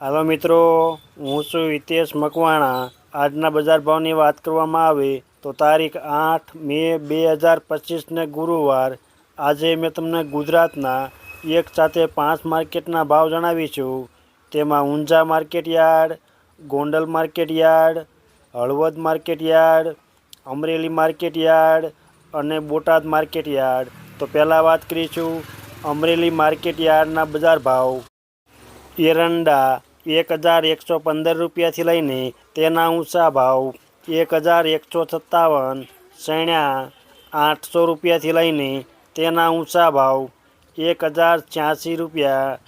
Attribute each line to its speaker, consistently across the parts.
Speaker 1: હાલો મિત્રો, હું છું હિતેશ મકવાણા. આજના બજાર ભાવની વાત કરવામાં આવે તો તારીખ આઠ મે બે હજાર પચીસને ગુરુવાર. આજે મેં તમને ગુજરાતના એક સાથે પાંચ માર્કેટના ભાવ જણાવીશું તેમાં Unjha market yard, Gondal market yard, Halvad market yard, Amreli market yard અને બોટાદ માર્કેટ યાર્ડ. તો પહેલાં વાત કરીશું અમરેલી માર્કેટ યાર્ડના બજાર ભાવ. એરંડા એક હજાર એકસો પંદર રૂપિયાથી લઈને તેના ઊંચા ભાવ એક હજાર એકસો સત્તાવન સૈણા આઠસો રૂપિયાથી લઈને તેના ઊંચા ભાવ એક હજાર છ્યાસી રૂપિયા,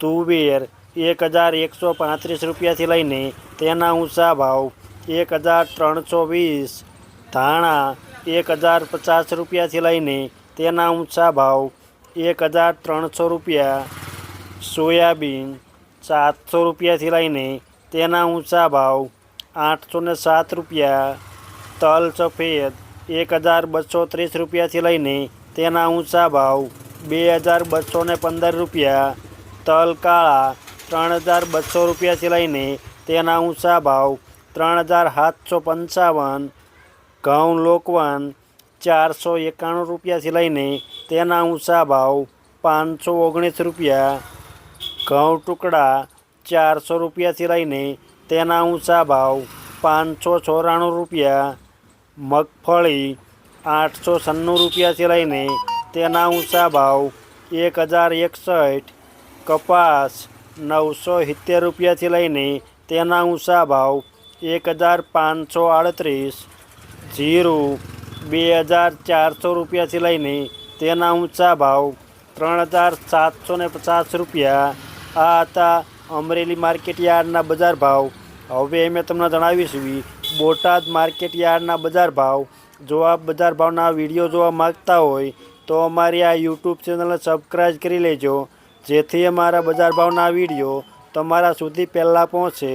Speaker 1: તુવેર એક હજાર એકસો પાંત્રીસ રૂપિયાથી લઈને તેના ઊંચા ભાવ એક હજાર ત્રણસો વીસ, ધાણા એક હજાર પચાસ રૂપિયાથી લઈને તેના ઊંચા ભાવ એક હજાર ત્રણસો રૂપિયા, સોયાબીન સાતસો રૂપિયાથી લઈને તેના ઊંચા ભાવ આઠસો ને સાત રૂપિયા, તલ સફેદ એક હજાર બસો ત્રીસ રૂપિયાથી લઈને તેના ઊંચા ભાવ બે હજાર બસો ને પંદર રૂપિયા, તલ કાળા ત્રણ હજાર બસો રૂપિયાથી લઈને તેના ઊંચા ભાવ ત્રણ હજાર સાતસો પંચાવન, ઘઉં લોકવન ચારસો એકાણું રૂપિયાથી લઈને તેના ઊંચા ભાવ પાંચસો ઓગણીસ રૂપિયા ઘઉં ટુકડા ચારસો રૂપિયાથી લઈને તેના ઊંચા ભાવ પાંચસો ચોરાણું રૂપિયા, મગફળી આઠસો છન્નું રૂપિયાથી લઈને તેના ઊંચા ભાવ એક હજાર એકસઠ, કપાસ નવસો સિત્તેર રૂપિયાથી લઈને તેના ઊંચા ભાવ એક હજાર પાંચસો આડત્રીસ, જીરું બે હજાર ચારસો રૂપિયાથી લઈને તેના ઊંચા ભાવ ત્રણ હજાર સાતસો પચાસ રૂપિયા આ હતા અમરેલી માર્કેટ યાર્ડના બજાર ભાવ. હવે મેં તમને જણાવીશું બોટાદ માર્કેટ યાર્ડના બજાર ભાવ. જો આપ બજાર ભાવના વીડિયો જોવા માગતા હોય તો અમારી આ યુટ્યુબ ચેનલને સબસ્ક્રાઈબ કરી લેજો. જેથી અમારા બજાર ભાવના વીડિયો તમારા સુધી પહેલાં પહોંચે.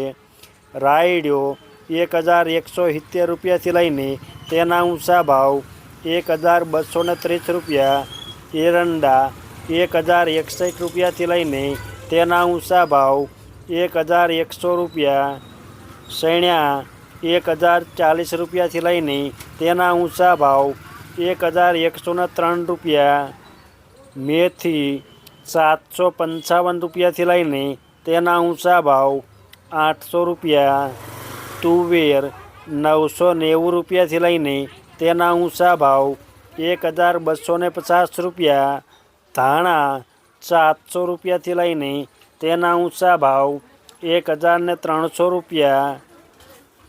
Speaker 1: રાયડ્યો એક હજાર એકસો સિત્તેર રૂપિયાથી લઈને તેના ઊંચા ભાવ એક હજાર બસો ત્રીસ રૂપિયા. એરંડા એક હજાર એકસઠ રૂપિયાથી લઈને તેના ઊંચા ભાવ એક હજાર એકસો રૂપિયા, સૈણ્યા એક હજાર ચાલીસ રૂપિયાથી લઈને તેના ઊંચા ભાવ એક હજાર એકસોને ત્રણ રૂપિયા, મેથી સાતસો પંચાવન રૂપિયાથી લઈને તેના ઊંચા ભાવ આઠસો રૂપિયા, તુવેર નવસો નેવું રૂપિયાથી લઈને તેના ઊંચા ભાવ એક હજાર બસો પચાસ રૂપિયા, ધાણા સાતસો રૂપિયાથી લઈને તેના ઊંચા ભાવ એક હજારને ત્રણસો રૂપિયા,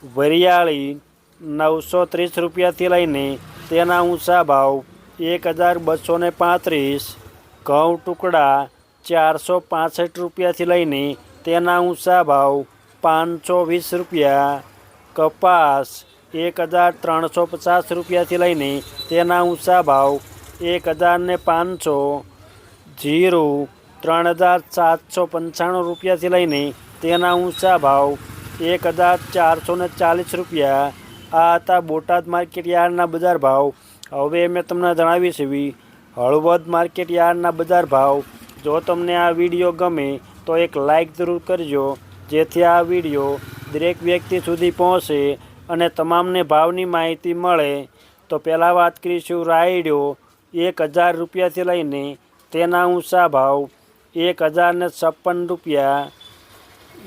Speaker 1: વરિયાળી નવસો ત્રીસ રૂપિયાથી લઈને તેના ઊંચા ભાવ એક હજાર બસો પાંત્રીસ, ઘઉં ટુકડા ચારસો પાસઠ રૂપિયાથી લઈને તેના ઊંચા ભાવ પાંચસો વીસ રૂપિયા, કપાસ એક હજાર ત્રણસો પચાસ રૂપિયાથી લઈને તેના ઊંચા ભાવ એક હજાર ને પાંચસો જીરું ત્રણ હજાર સાતસો પંચાણું રૂપિયાથી લઈને તેના ઊંચા ભાવ એક હજાર ચારસો ને ચાલીસ રૂપિયા. આ હતા બોટાદ માર્કેટ યાર્ડના બજાર ભાવ. હવે મેં તમને જણાવી એવી હળવદ માર્કેટ યાર્ડના બજાર ભાવ. જો તમને આ વીડિયો ગમે તો એક લાઈક જરૂર કરજો, જેથી આ વીડિયો દરેક વ્યક્તિ સુધી પહોંચે અને તમામને ભાવની માહિતી મળે. તો પહેલાં વાત કરીશું રાયડો, એક હજાર રૂપિયાથી લઈને તેના ઊંચા ભાવ એક હજાર ને છપ્પન રૂપિયા,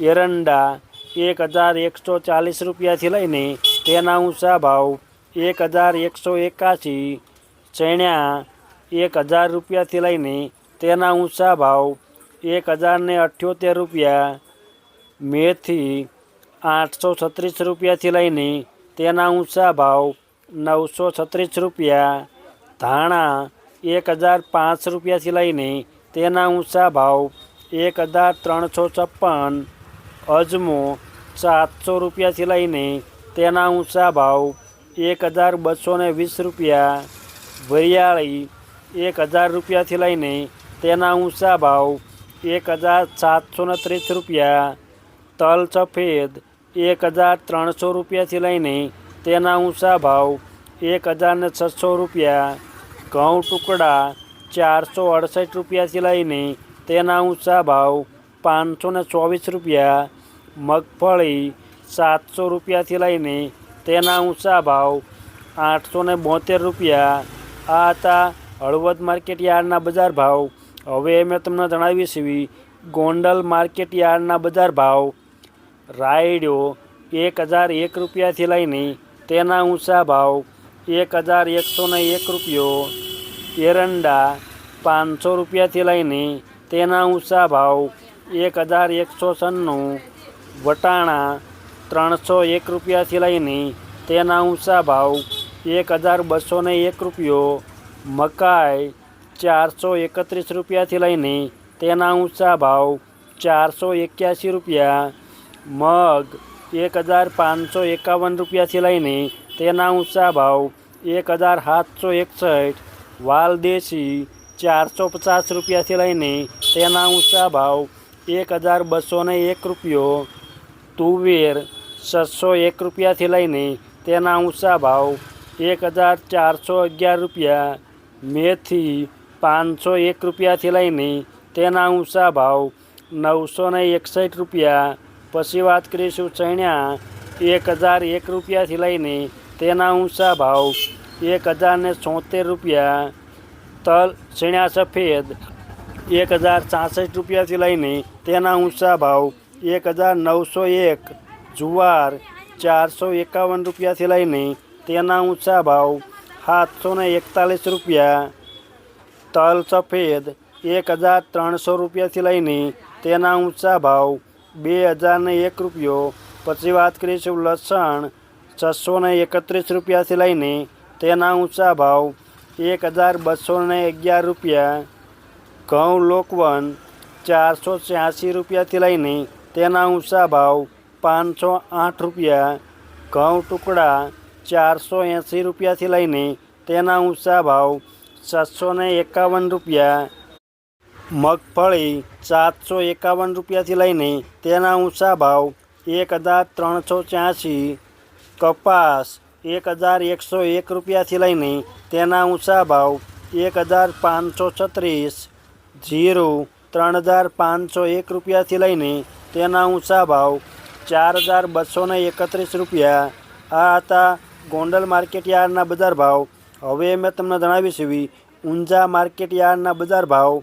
Speaker 1: એરંડા એક હજાર એકસો ચાલીસ રૂપિયાથી લઈને તેના ઊંચા ભાવ એક હજાર એકસો એકાસી ચણ્યા એક હજાર રૂપિયાથી લઈને તેના ઊંચા ભાવ એક હજાર ને અઠ્યોતેર રૂપિયા, મેથી આઠસો છત્રીસ રૂપિયાથી લઈને તેના ઊંચા ભાવ નવસો છત્રીસ રૂપિયા, ધાણા એક હજાર પાંચ રૂપિયાથી લઈને તેના ઊંચા ભાવ એક હજાર ત્રણસો છપ્પન, અજમો સાતસો રૂપિયાથી લઈને તેના ઊંચા ભાવ એક હજાર બસો ને વીસ રૂપિયા, વરિયાળી એક હજાર રૂપિયાથી લઈને તેના ઊંચા ભાવ એક હજાર સાતસો ને ત્રીસ રૂપિયા, તલ સફેદ એક હજાર ત્રણસો રૂપિયાથી લઈને તેના ઊંચા ભાવ એક હજાર ને છસો રૂપિયા ઘઉં ટુકડા ચારસો અડસઠ રૂપિયાથી લઈને તેના ઊંચા ભાવ પાંચસો ને ચોવીસ રૂપિયા, મગફળી સાતસો રૂપિયાથી લઈને તેના ઊંચા ભાવ આઠસો ને બોતેર રૂપિયા. આ હતા હળવદ માર્કેટ યાર્ડના બજાર ભાવ. હવે મેં તમને જણાવી છીએ ગોંડલ માર્કેટ યાર્ડના બજાર ભાવ. રાયડો એક હજાર એક રૂપિયાથી લઈને તેના ઊંચા ભાવ એક હજાર એકસો ને એક રૂપિયો. એરંડા પાંચસો રૂપિયાથી લઈને તેના ઊંચા ભાવ એક હજાર એકસો છન્નું. વટાણા ત્રણસો એક રૂપિયાથી લઈને તેના ઊંચા ભાવ એક હજાર બસો ને એક રૂપિયો. મકાઈ ચારસો એકત્રીસ રૂપિયાથી લઈને તેના ઊંચા ભાવ ચારસો એક્યાસી રૂપિયા. મગ એક હજાર પાંચસો એકાવન રૂપિયાથી લઈને તેના ઊંચા ભાવ એક હજાર સાતસો એકસઠ વાલદેશી ચારસો પચાસ રૂપિયાથી લઈને તેના ઊંચા ભાવ એક હજાર બસો એક રૂપિયો, તુવેર છસો એક રૂપિયાથી લઈને તેના ઊંચા ભાવ એક હજાર ચારસો અગિયાર રૂપિયા, મેથી પાંચસો એક રૂપિયાથી લઈને તેના ઊંચા ભાવ નવસો ને એકસઠ રૂપિયા. પછી વાત કરીશું ચણ્યા, એક હજાર એક રૂપિયાથી લઈને તેના ઊંચા ભાવ એક હજાર ને છોતેર રૂપિયા, તલ ચણ્યા સફેદ એક હજાર છાસઠ રૂપિયાથી લઈને તેના ઊંચા ભાવ એક હજાર નવસો એક, જુવાર ચારસો એકાવન રૂપિયાથી લઈને તેના ઊંચા ભાવ સાતસો ને એકતાલીસ રૂપિયા, તલ સફેદ એક હજાર ત્રણસો રૂપિયાથી લઈને તેના ઊંચા ભાવ બે હજાર ને એક રૂપિયો. પછી વાત કરીશું લસણ. છસો એકત્રીસ રૂપિયાથી લઈને તેના ઊંચા ભાવ એક હજાર બસો અગિયાર રૂપિયા, ઘઉં લોકવન ચારસો છ્યાસી રૂપિયાથી લઈને તેના ઊંચા ભાવ પાંચસો આઠ રૂપિયા, ઘઉં ટુકડા ચારસો એંસી રૂપિયાથી લઈને તેના ઊંચા ભાવ સાતસો એકાવન રૂપિયા, મગફળી સાતસો એકાવન રૂપિયાથી લઈને તેના ઊંચા ભાવ એક હજાર ત્રણસો છ્યાસી કપાસ એક હજાર એકસો એક રૂપિયાથી લઈને તેના ઊંચા ભાવ એક હજાર પાંચસો છત્રીસ, જીરું ત્રણ હજાર પાંચસો એક રૂપિયાથી લઈને તેના ઊંચા ભાવ ચાર હજાર બસો એકત્રીસ રૂપિયા. આ હતા ગોંડલ માર્કેટ યાર્ડના બજાર ભાવ. હવે મેં તમને જણાવીશ એવી ઊંઝા માર્કેટ યાર્ડના બજાર ભાવ.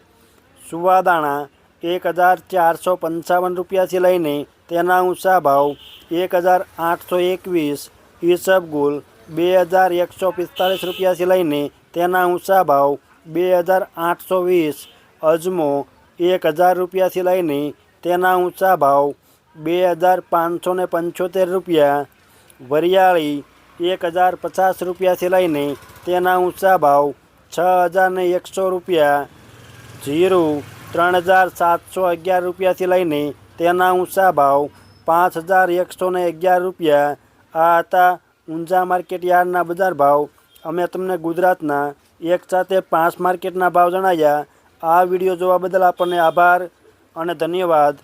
Speaker 1: સુવાદાણા એક હજાર ચારસો પંચાવન રૂપિયાથી લઈને તેના ઊંચા ભાવ એક હજાર આઠસો એકવીસ ઈસબગુલ બે હજાર એકસો પિસ્તાળીસ રૂપિયાથી લઈને તેના ઊંચા ભાવ બે હજાર આઠસો વીસ, અજમો એક હજાર રૂપિયાથી લઈને તેના ઊંચા ભાવ બે હજાર પાંચસો ને પંચોતેર રૂપિયા, વરિયાળી એક હજાર પચાસ રૂપિયાથી લઈને તેના ઊંચા ભાવ છ હજાર ને એકસો રૂપિયા, જીરું ત્રણ હજાર સાતસો અગિયાર રૂપિયાથી લઈને તેના ઊંચા ભાવ પાંચ હજાર એકસો ને અગિયાર રૂપિયા. આ હતા ઊંઝા માર્કેટ યાર્ડના બજાર ભાવ. અમે તમને ગુજરાતના એક સાથે પાંચ માર્કેટના ભાવ જણાવ્યા આ વીડિયો જોવા બદલ આપણને આભાર અને ધન્યવાદ.